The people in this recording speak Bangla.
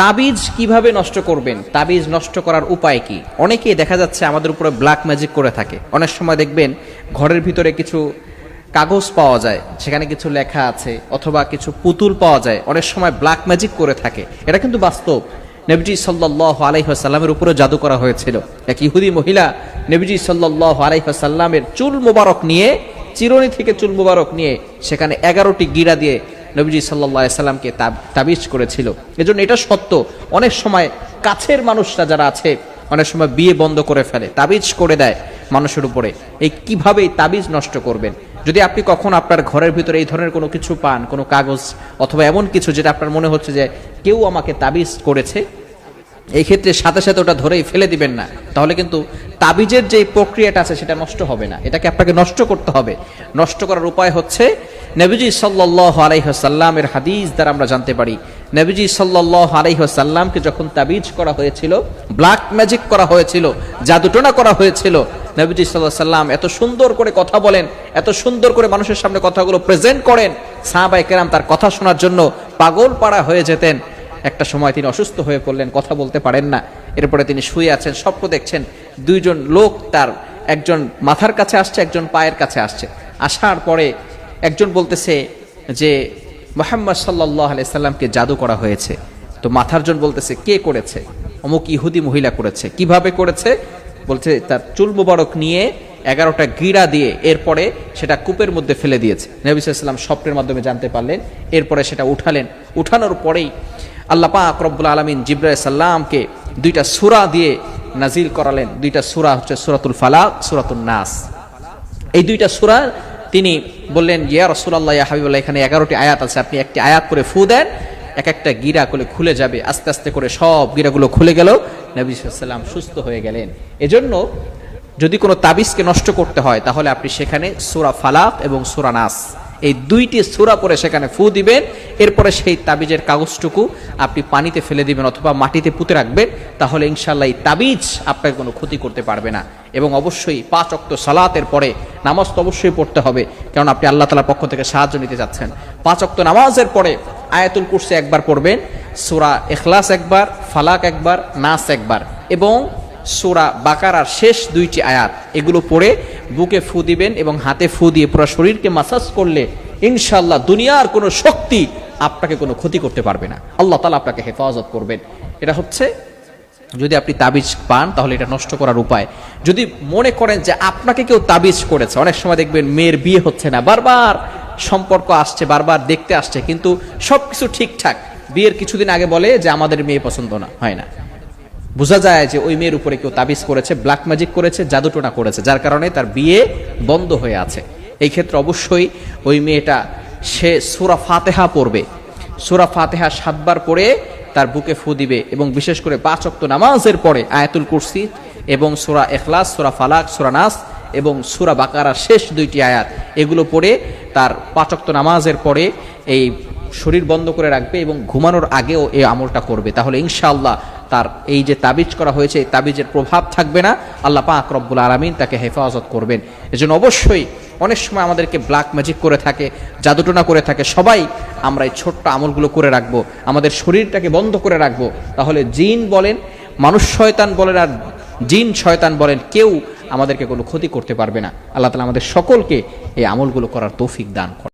তাবিজ কীভাবে নষ্ট করবেন? তাবিজ নষ্ট করার উপায় কি? অনেকেই দেখা যাচ্ছে আমাদের উপরে ব্ল্যাক ম্যাজিক করে থাকে। অনেক সময় দেখবেন ঘরের ভিতরে কিছু কাগজ পাওয়া যায়, সেখানে কিছু লেখা আছে, অথবা কিছু পুতুল পাওয়া যায়। অনেক সময় ব্ল্যাক ম্যাজিক করে থাকে। এটা কিন্তু বাস্তব। নবীজি সাল্লাহ আলাইসাল্লামের উপরে জাদু করা হয়েছিল। এক ইহুদি মহিলা নবীজি সাল্লাহ আলাইসাল্লামের চুল মোবারক নিয়ে, চিরুনি থেকে চুল মোবারক নিয়ে, সেখানে এগারোটি গিরা দিয়ে নবীজি সাল্লাহ সাল্লামকে তাবিজ করেছিল। এজন্য এটা সত্য। অনেক সময় কাছের মানুষরা যারা আছে, অনেক সময় বিয়ে বন্ধ করে ফেলে, তাবিজ করে দেয় মানুষের উপরে। এই কীভাবে তাবিজ নষ্ট করবেন? যদি আপনি কখন আপনার ঘরের ভিতরে এই ধরনের কোনো কিছু পান, কোনো কাগজ, অথবা এমন কিছু যেটা আপনার মনে হচ্ছে যে কেউ আমাকে তাবিজ করেছে, এই ক্ষেত্রে সাথে সাথে ওটা ধরেই ফেলে দিবেন না। তাহলে কিন্তু তাবিজের যে প্রক্রিয়াটা আছে সেটা নষ্ট হবে না। এটাকে আপনাকে নষ্ট করতে হবে। নষ্ট করার উপায় হচ্ছে নবীজি সাল্লাহ আলাইহসাল্লামের হাদিস দ্বারা আমরা জানতে পারি। নবীজি সাল্লাহ আলাইহসাল্লামকে যখন তাবিজ করা হয়েছিল ব্ল্যাক ম্যাজিক করা হয়েছিল, জাদুটনা করা হয়েছিল, নবীজি সাল্লাহ সাল্লাম এত সুন্দর করে কথা বলেন, এত সুন্দর করে মানুষের সামনে কথাগুলো প্রেজেন্ট করেন সাহাবাই কেরাম তার কথা শোনার জন্য পাগল পাড়া হয়ে যেতেন। একটা সময় তিনি অসুস্থ হয়ে পড়লেন, কথা বলতে পারেন না। এরপরে তিনি শুয়ে আছেন, স্বপ্ন দেখছেন, দুইজন লোক তার, একজন মাথার কাছে আসছে, একজন পায়ের কাছে আসছে। আসার পরে একজন বলতেছে যে, মোহাম্মদ সাল্লাহ আলাইসাল্লামকে জাদু করা হয়েছে। তো মাথার জন বলতেছে, কে করেছে? অমুক ইহুদি মহিলা করেছে। কীভাবে করেছে? বলছে, তার চুল মুবারক নিয়ে এগারোটা গিরা দিয়ে এরপরে সেটা কূপের মধ্যে ফেলে দিয়েছে। নবী সাল্লাম স্বপ্নের মাধ্যমে জানতে পারলেন, এরপরে সেটা উঠালেন। উঠানোর পরেই আল্লাহ পাক রব্বুল আলমিন জিব্রাহ সাল্লামকে দুইটা সুরা দিয়ে নাজিল করালেন। দুইটা সুরা হচ্ছে সুরাতুল ফালাক সুরাতুল নাস। এই দুইটা সুরা তিনি বললেন, ইয়া রসুল্লাহ ইয়া হাবিবুল্লাহ, এখানে এগারোটি আয়াত আছে। আপনি একটি আয়াত করে ফু দেন এক একটা গিরা করে খুলে যাবে। আস্তে আস্তে করে সব গিরাগুলো খুলে গেল। নবী সাল্লাম সুস্থ হয়ে গেলেন। এজন্য যদি কোনো তাবিজকে নষ্ট করতে হয়, তাহলে আপনি সেখানে সোরা ফালাক এবং সোরা নাস এই দুইটি সুরা করে সেখানে ফু দিবেন। এরপরে সেই তাবিজের কাগজটুকু আপনি পানিতে ফেলে দিবেন অথবা মাটিতে পুঁতে রাখবেন, তাহলে ইনশাল্লাহ এই তাবিজ আপনাকে কোনো ক্ষতি করতে পারবে না। এবং অবশ্যই পাঁচ অক্ত সালাতের পরে নামাজ তো অবশ্যই পড়তে হবে, কারণ আপনি আল্লাহ তালার পক্ষ থেকে সাহায্য নিতে যাচ্ছেন। পাঁচ অক্ত নামাজের পরে আয়াতুল কুরসে একবার পড়বেন, সুরা এখলাস একবার, ফালাক একবার, নাস একবার এবং সোরা বাকারার শেষ দুইটি আয়াত, এগুলো পড়ে বুকে ফু দিবেন এবং হাতে ফু দিয়ে পুরো শরীরকে মাসাজ করলে ইনশাল্লাহ দুনিয়ার কোনো শক্তি আপনাকে কোনো ক্ষতি করতে পারবে না। আল্লাহ তালা আপনাকে হেফাজত করবেন। এটা হচ্ছে, যদি আপনি তাবিজ পান, তাহলে এটা নষ্ট করার উপায়। যদি মনে করেন যে আপনাকে কেউ তাবিজ করেছে, অনেক সময় দেখবেন মেয়ের বিয়ে হচ্ছে না, বারবার সম্পর্ক আসছে, বারবার দেখতে আসছে, কিন্তু সবকিছু ঠিকঠাক। বিয়ের কিছুদিন আগে বলে যে, আমাদের মেয়ে পছন্দ না। হয় না। বোঝা যায় যে ওই মেয়ের উপরে কেউ তাবিজ করেছে ব্ল্যাক ম্যাজিক করেছে, জাদুটোনা করেছে, যার কারণে তার বিয়ে বন্ধ হয়ে আছে। এই ক্ষেত্রে অবশ্যই ওই মেয়েটা, সে সুরা ফাতেহা পড়বে। সুরা ফাতেহা সাতবার পড়ে তার বুকে ফু দিবে এবং বিশেষ করে পাঁচ অক্ত নামাজের পরে আয়াতুল কুরসি এবং সুরা এখলাস সুরা ফালাক, সুরা নাস এবং সুরা বাকারার শেষ দুইটি আয়াত, এগুলো পড়ে তার পাঁচক্ত নামাজের পরে এই শরীর বন্ধ করে রাখবে এবং ঘুমানোর আগেও এই আমলটা করবে। তাহলে ইনশাআল্লাহ তার এই যে তাবিজ করা হয়েছে তাবিজের প্রভাব থাকবে না। আল্লাহ পাক রব্বুল আলমিন তাকে হেফাজত করবেন। এজন্য অবশ্যই অনেক সময় আমাদেরকে ব্ল্যাক ম্যাজিক করে থাকে, জাদুটনা করে থাকে। সবাই আমরা এই ছোট্ট আমলগুলো করে রাখব, আমাদের শরীরটাকে বন্ধ করে রাখব। তাহলে জিন বলেন, মানুষ শয়তান বলেন আর জিন শয়তান বলেন, কেউ আমাদেরকে কোনো ক্ষতি করতে পারবে না। আল্লাহ তালা আমাদের সকলকে এই আমলগুলো করার তৌফিক দান করে